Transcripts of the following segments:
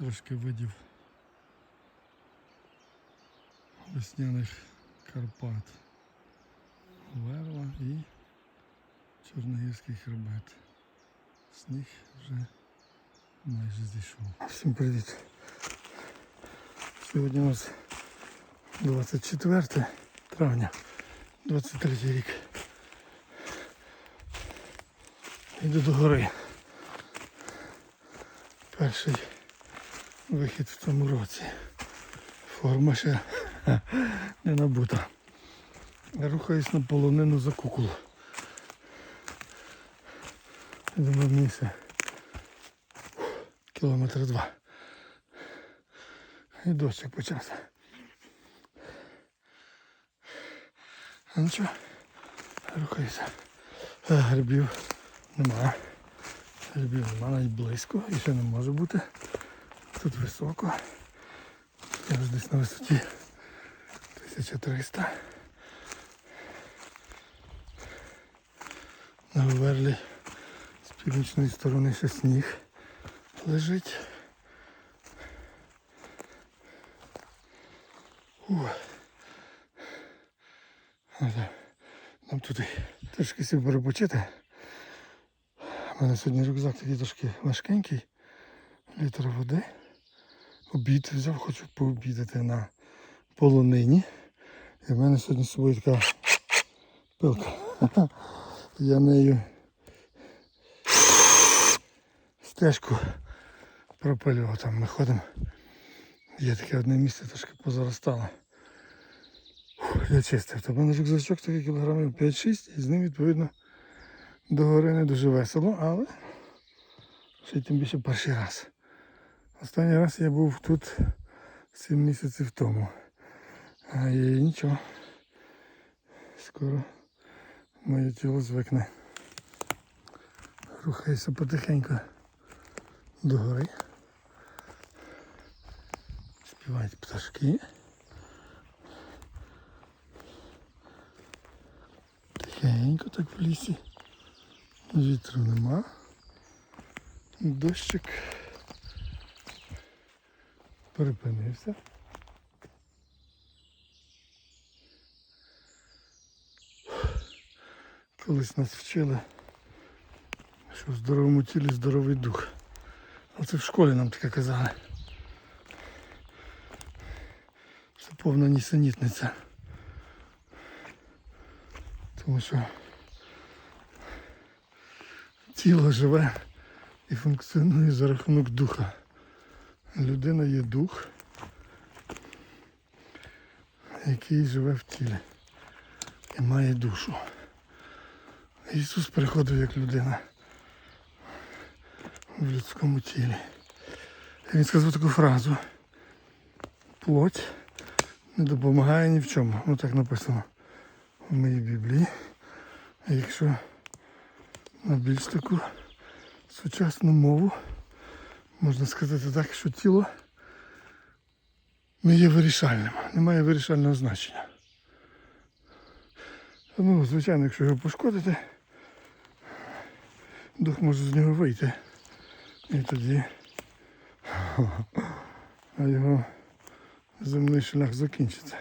трошки видів весняних Карпат. Верва і Чорногірський хребет. Сніг вже майже зійшов. Всім привіт. Сьогодні у нас 24 травня, 23 рік. Йду до гори. Перший вихід в цьому році. Форма ще не набута. Рухаюсь на полонину за кукол. Думаю, все. Кілометр два. І дощик почався. А нічого, рухаюся. Е, Грибів нема. Грибів нема навіть близько і ще не може бути. Тут високо. Я ж десь на висоті 1300. На Верлі з північної сторони ще сніг лежить. Нам туди трошки сів перепочити. У мене сьогодні рюкзак такий трошки важкенький. Літр води. Обід взяв, хочу пообідати на полонині. І в мене сьогодні з собою така пилка. Я нею стежку пропалював. Там ми ходимо. Є таке одне місце, трошки позаростало. Я чистив. То в мене рюкзачок такий кілограмів 5-6 і з ним відповідно до гори не дуже весело, але ще й тим більше перший раз. Останній раз я був тут 7 місяців тому. А і нічого. Скоро моє тіло звикне. Рухаюся потихеньку до гори. Співають пташки. Тихенько так в лісі. Вітру нема. Дощик припинився. Колись нас вчили, що в здоровому тілі здоровий дух. А це в школі нам таке казали. Це повна нісенітниця. Тому що тіло живе і функціонує за рахунок духа. Людина є дух, який живе в тілі і має душу. Ісус приходив як людина в людському тілі. І він сказав таку фразу. Плоть не допомагає ні в чому. Ну так написано в моїй Біблії. Якщо на більш таку сучасну мову, можна сказати так, що тіло не є вирішальним, не має вирішального значення. Ну, звичайно, якщо його пошкодити, дух може з нього вийти. І тоді його земний шлях закінчиться.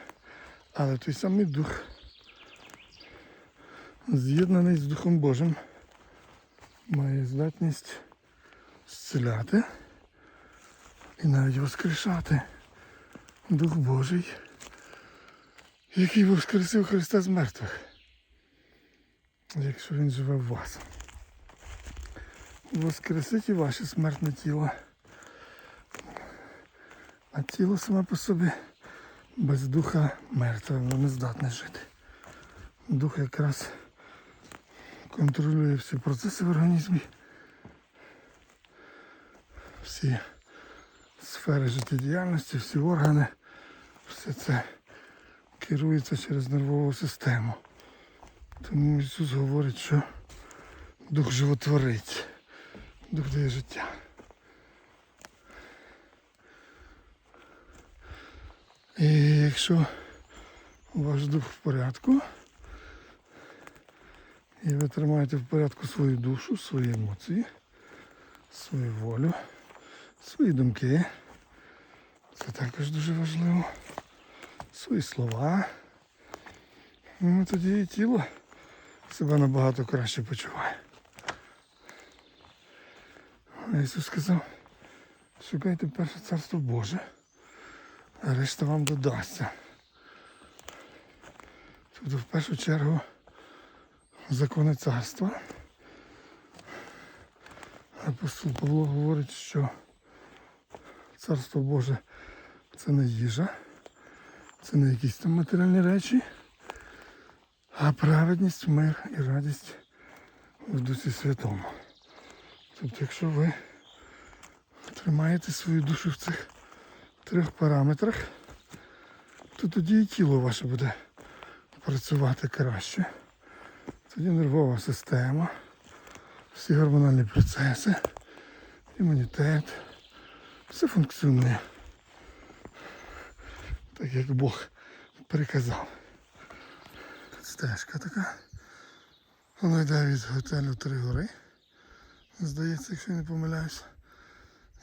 Але той самий дух, з'єднаний з Духом Божим, має здатність зціляти і навіть воскрешати. Дух Божий, який воскресив Христа з мертвих, якщо Він живе в вас. Воскресить і ваше смертне тіло. А тіло саме по собі без духа мертве, воно не здатне жити. Дух якраз контролює всі процеси в організмі, всі сфери життєдіяльності, всі органи, все це керується через нервову систему. Тому Ісус говорить, що дух животворить, дух дає життя. І якщо ваш дух в порядку, і ви тримаєте в порядку свою душу, свої емоції, свою волю, свої думки, Це також дуже важливо. Свої слова. Ну, тоді і тіло себе набагато краще почуває. Ісус сказав, шукайте перше царство Боже, а решта вам додасться. Тобто в першу чергу закони царства. Апостол Павло говорить, що царство Боже це не їжа, це не якісь там матеріальні речі, а праведність, мир і радість в Дусі Святому. Тобто, якщо ви тримаєте свою душу в цих трьох параметрах, то тоді і тіло ваше буде працювати краще. Тоді нервова система, всі гормональні процеси, імунітет, все функціонує. Так як Бог приказав. Стежка така. Вона йде від готелю Три гори. Здається, якщо я не помиляюсь.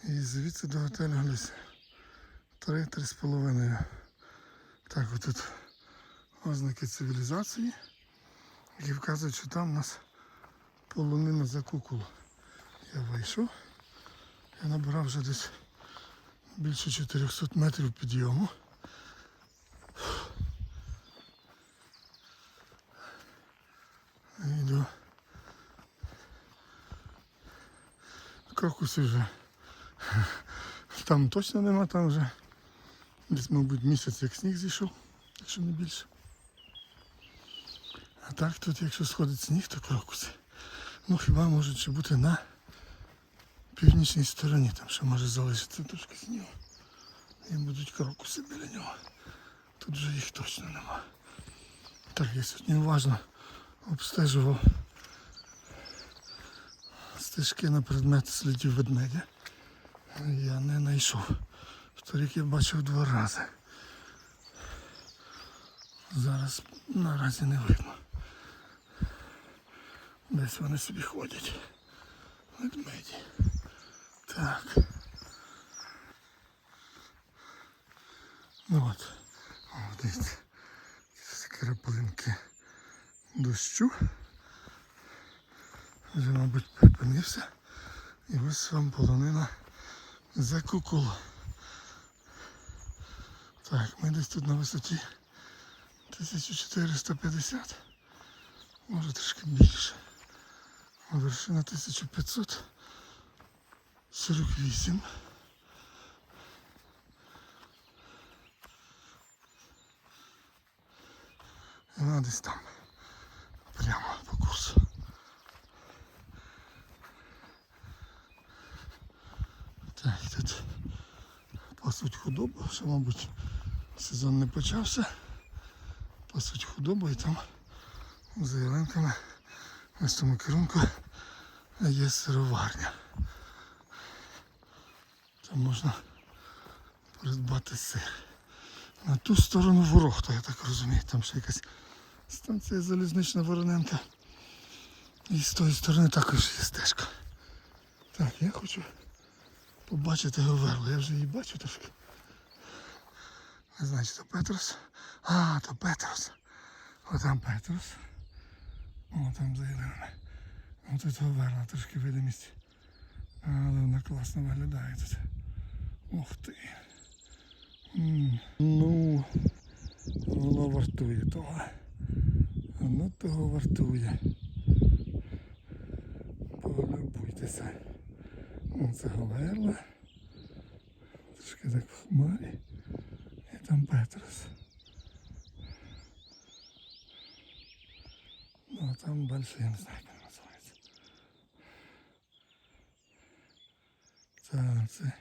І звідси до готелю десь три-три з половиною. Так, отут ознаки цивілізації, які вказують, що там у нас полонина за куколу. Я вийшов. Я набрав вже десь більше 400 метрів підйому. І йду. Крокуси вже. Там точно нема, там вже десь, мабуть, місяць як сніг зійшов, якщо не більше. А так тут, якщо сходить сніг, то крокуси. Ну хіба можуть ще бути на північній стороні, там ще може залишитися трошки снігу. І будуть крокуси біля нього. Тут вже їх точно нема. Так, я сьогодні уважно обстежував стежки на предмет слідів ведмедя. Я не знайшов. Торік я бачив два рази. Зараз наразі не видно. Десь вони собі ходять. Ведмеді. Так. Ну от. О, дивіться. Краплинки дощу. Вже, мабуть, припинився. І ось вам полонина за кукол. Так, ми десь тут на висоті 1450, може трошки більше. Вершина 1500. 48. І вона десь там. Прямо по курсу. Так, тут пасуть худобу, що, мабуть, сезон не почався. Пасуть худобу і там за ялинками в цьому керунку є сироварня. Можна придбати сир. На ту сторону ворогта, я так розумію, там ще якась станція залізнична Вороненка. І з тої сторони також є стежка. Так, я хочу побачити Говерлу. Я вже її бачу трошки. Не знаю, чи то Петрос. А, то Петрос. Отам Петрос. О, там заїдемо. Ось тут Говерла, трошки видимість. Але вона класно виглядає тут. Ух ти. Ну, воно вартує того. Воно того вартує. Полюбуйтеся. Це Говерла. Трошки так в хмарі. І там Петрос. Ну, там далі я не знаю, як називається. Це, це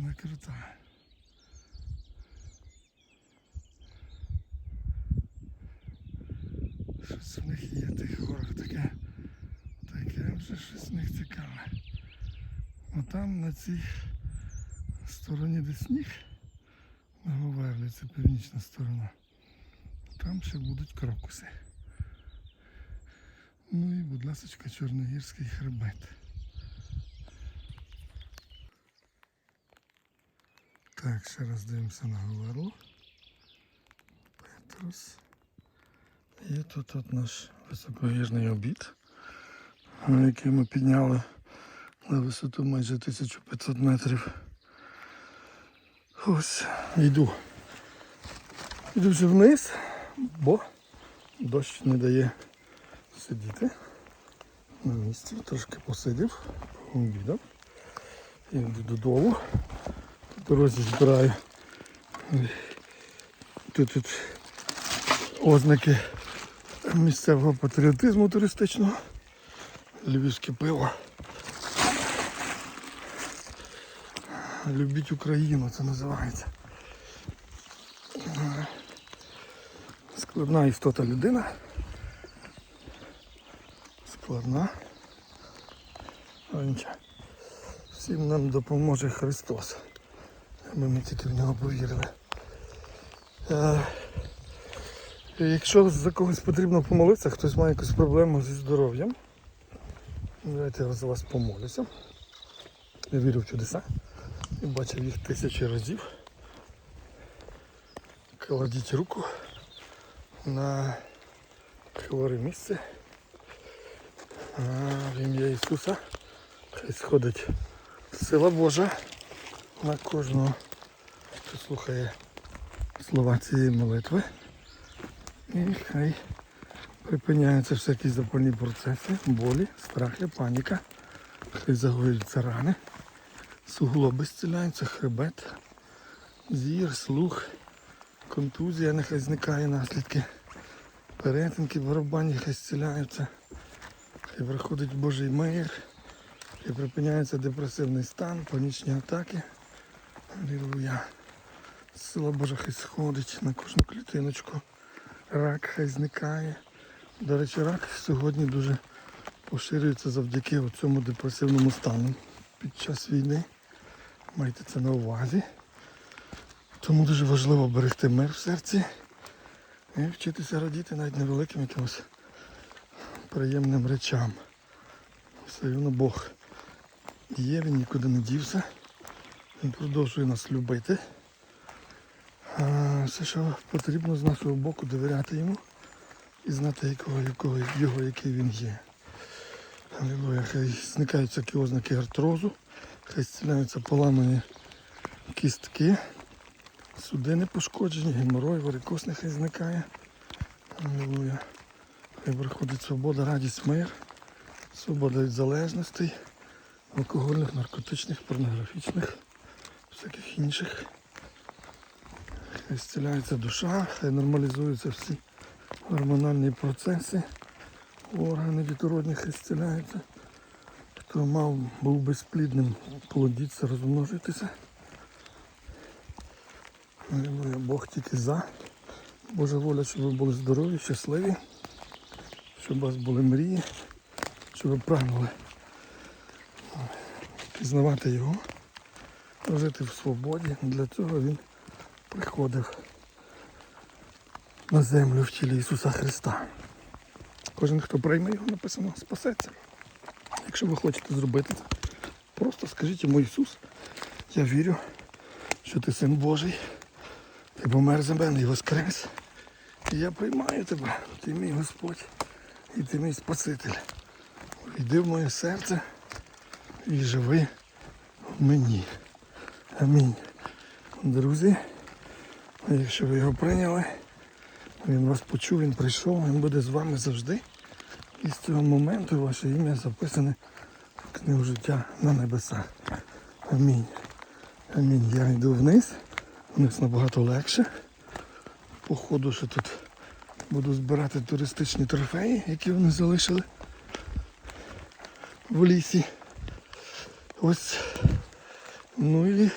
картина крута. Щось в них є тих горах таке, таке вже щось в них цікаве. А там на цій стороні де сніг, на Говерлі, це північна сторона. Там ще будуть крокуси. Ну і, будь ласка, Чорногірський хребет. Так, ще раз дивимося на Говерло. Петрус. І тут от наш високогірний обід, який ми підняли на висоту майже 1500 метрів. Ось, йду. Йду вже вниз, бо дощ не дає сидіти на місці. Трошки посидів, пообідав. І йду додому. Дорозі збираю тут, тут ознаки місцевого патріотизму туристичного. Львівське пиво. Любіть Україну, це називається. Складна істота людина. Складна. Всім нам допоможе Христос. Аби ми тільки в нього повірили. Е, Якщо за когось потрібно помолитися, хтось має якусь проблему зі здоров'ям. Давайте я за вас помолюся. Я вірю в чудеса і бачив їх тисячі разів. Кладіть руку на хворе місце. А, в ім'я Ісуса. Хай сходить сила Божа на кожного, хто слухає слова цієї молитви. І хай припиняються всякі запальні процеси, болі, страхи, паніка. Хай загоюються рани, суглоби зціляються, хребет, зір, слух, контузія нехай зникає наслідки. Перетинки барабані хай зціляються. Хай приходить Божий мир. Хай припиняється депресивний стан, панічні атаки. Алілуя. Сила Божа хай сходить на кожну клітиночку. Рак хай зникає. До речі, рак сьогодні дуже поширюється завдяки цьому депресивному стану під час війни. Майте це на увазі. Тому дуже важливо берегти мир в серці і вчитися радіти навіть невеликим якимось приємним речам. Все одно Бог є, він нікуди не дівся. Він продовжує нас любити. Все, що потрібно з нашого боку довіряти йому і знати, якого, якого, його, який він є. Алілуя. Хай зникають всякі ознаки артрозу, хай зціляються поламані кістки, судини пошкоджені, геморой, варикоз нехай зникає. Алілуя. Хай приходить свобода, радість, мир, свобода від залежностей, алкогольних, наркотичних, порнографічних, всяких інших. Хай зціляється душа, нормалізуються всі гормональні процеси, органи дітородні хай зціляються. Хто мав, був безплідним, плодіться, розмножитися. Алілуя, Бог тільки за. Божа воля, щоб ви були здорові, щасливі, щоб у вас були мрії, щоб ви прагнули пізнавати його, жити в свободі. Для цього він приходив на землю в тілі Ісуса Христа. Кожен, хто прийме його, написано, спасеться. Якщо ви хочете зробити це, просто скажіть йому Ісус, я вірю, що ти син Божий, ти помер за мене і воскрес. І я приймаю тебе, ти мій Господь і ти мій Спаситель. Йди в моє серце і живи в мені. Амінь. Друзі, якщо ви його прийняли, він вас почув, він прийшов, він буде з вами завжди. І з цього моменту ваше ім'я записане в книгу життя на небесах. Амінь. Амінь. Я йду вниз. Вниз набагато легше. Походу, що тут буду збирати туристичні трофеї, які вони залишили в лісі. Ось. Ну і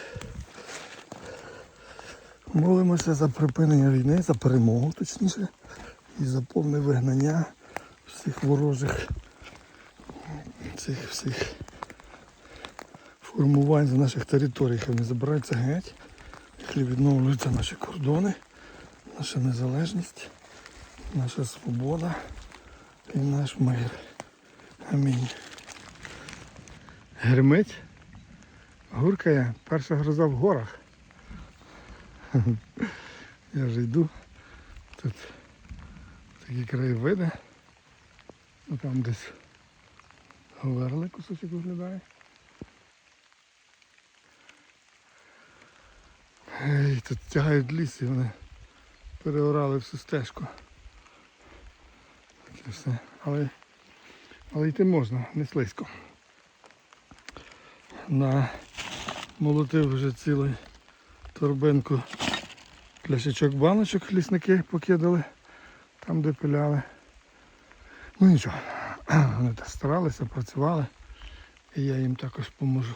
молимося за припинення війни, за перемогу точніше, і за повне вигнання всіх ворожих цих всіх формувань з наших територій. Хай вони забираються геть, хай відновлюються наші кордони, наша незалежність, наша свобода і наш мир. Амінь. Гримить, гуркає, перша гроза в горах. Я вже йду. Тут такі краєвиди. Ну там десь говерли кусочок виглядає. Ей, тут тягають ліс і вони переорали всю стежку. Таке все. Але, але йти можна, не слизько. На молотив вже цілий торбинку пляшечок баночок лісники покидали там, де пиляли. Ну нічого, вони так старалися, працювали, і я їм також поможу.